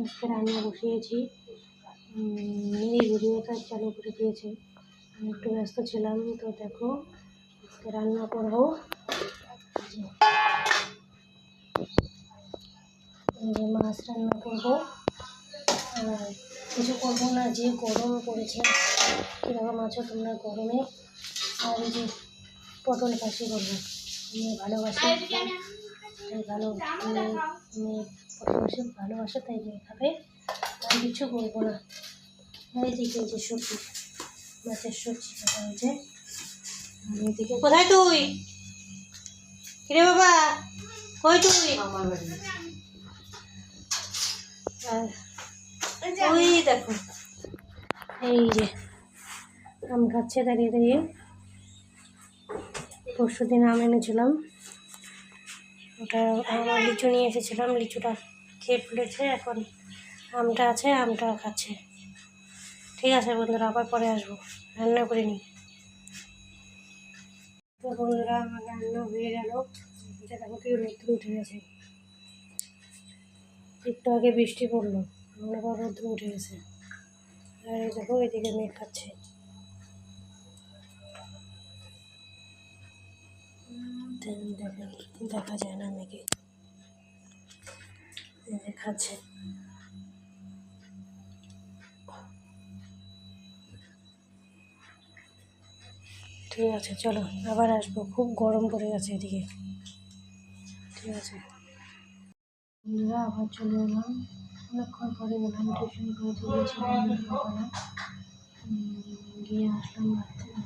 আজকে রান্না বসিয়েছি। এই ভিডিওটা চালু করে দিয়েছে। আমি একটু ব্যস্ত ছিলাম, তো দেখো আজকে রান্না করব। যে মাছ রান্না করব। আর কিছু করব না, যে গরম পড়েছে, কীরকম আছো তোমরা গরমে? আর যে পটল কাশি করব। ভালোবাসে। ভালো কাশি ভালোবাসে তাই মেয়ে খাবে আর কিছু করব না। এদিকে যে সবজি মাছের সবজি কাটা হয়েছে। এদিকে কোথায় তুই? কিরে বাবা? কই তুই? ওই দেখো। এই যে আম খাচ্ছে দাঁড়িয়ে দাঁড়িয়ে পরশু দিন আম এনেছিলাম। ওটা আমার লিচু নিয়ে এসেছিলাম, লিচুটা খেয়ে ফেলেছে, এখন আমটা আছে আমটা খাচ্ছে। ঠিক আছে বন্ধুরা, আবার পরে আসব, রান্না করে নিই। তো বন্ধুরা, আমার রান্না হয়ে গেল। এটা দেখো কি রোদ্র উঠে গেছে। একটু আগে বৃষ্টি পড়ল এখন আবার রোদ্র উঠে গেছে। আর এই দেখো, এদিকে মেয়ে খাচ্ছে। দেখা দেখা যায় না মেয়েকে। এই যে খাচ্ছে। ঠিক আছে, চলো, আবার আসব। খুব গরম পড়ে গেছে এদিকে। ঠিক আছে। বন্ধুরা, আবার চলে এলাম। অনেকক্ষণ পরে গেলাম টিউশন করে দিয়েছিলাম। গিয়ে আসলাম রাত্রে।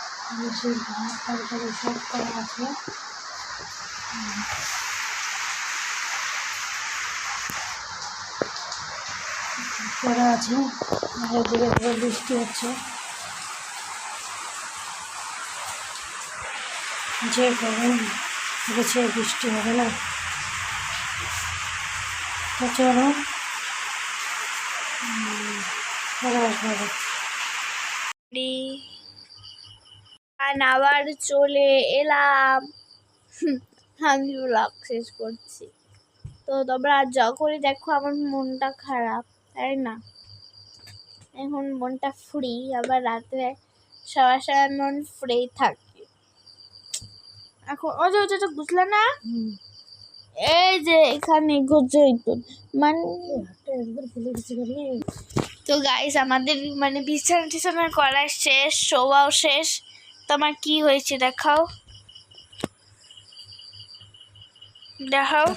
তরকারি সব করা আছে। করা আছে। আর পুরো বৃষ্টি হচ্ছে। যে গরম গেছে বৃষ্টি হবে না? তো চলো। পরে আসব আবার। আবার চলে এলাম। আমি ব্লগ শেষ করছি। তো তোমরা যখনই দেখো আমার মনটা খারাপ তাই না? এখন মনটা ফ্রি আবার রাতে সবার সবার মন ফ্রি থাকে। এখন ও যে বুঝলে না? এই যে এখানে তো মানে। তো গাইস আমাদের মানে বিছানা টিছানা করা শেষ শোয়াও শেষ। তোমার কি হয়েছে দেখাও। দেখাও।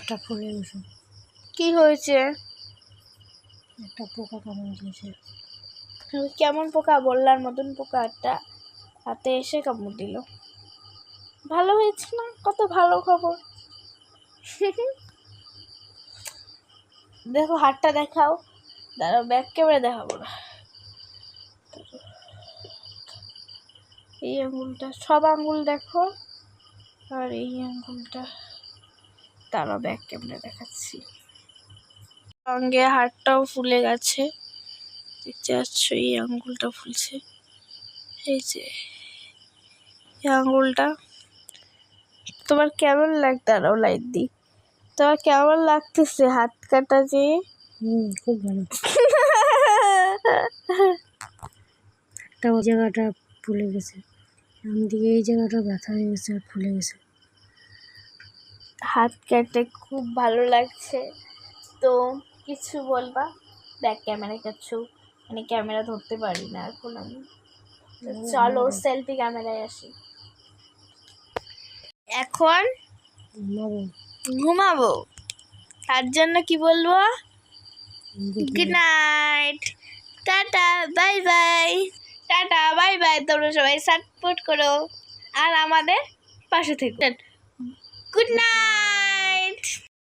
কি হয়েছে? একটা পোকা দিয়েছে কেমন পোকা? বললার মতন পোকা একটা হাতে এসে কামড় দিল। ভালো হয়েছে না? কত ভালো খবর। দেখো হাতটা দেখাও। দাঁড়াও ব্যাক ক্যামেরা দেখাবো না। এই আঙ্গুলটা সব আঙ্গুল দেখো। আর এই আঙ্গুলটা তারা ব্যাক ক্যামেরা দেখাচ্ছি। সঙ্গে হাতটাও ফুলে গেছে। দেখতে পাচ্ছ এই আঙ্গুলটা ফুলছে। এই যে এই আঙ্গুলটা তোমার কেমন লাগ দাঁড়াও লাইট দি। তোমার কেমন লাগতেছে হাত কাটা যে? খুব ভালো। একটা ওই জায়গাটা ফুলে গেছে। দিকে এই জায়গাটা ব্যথা হয়ে গেছে আর ফুলে গেছে। হাত কাটে খুব ভালো লাগছে। তো কিছু বলবা? ব্যাক ক্যামেরা কিছু মানে ক্যামেরা ধরতে পারি না এখন আমি। চলো সেলফি ক্যামেরায় আসি। এখন ঘুমাবো। তার জন্য কি বলব? Good night tata bye bye bye bye তোমরা সবাই সাপোর্ট করো আর আমাদের পাশে থেকে। Good night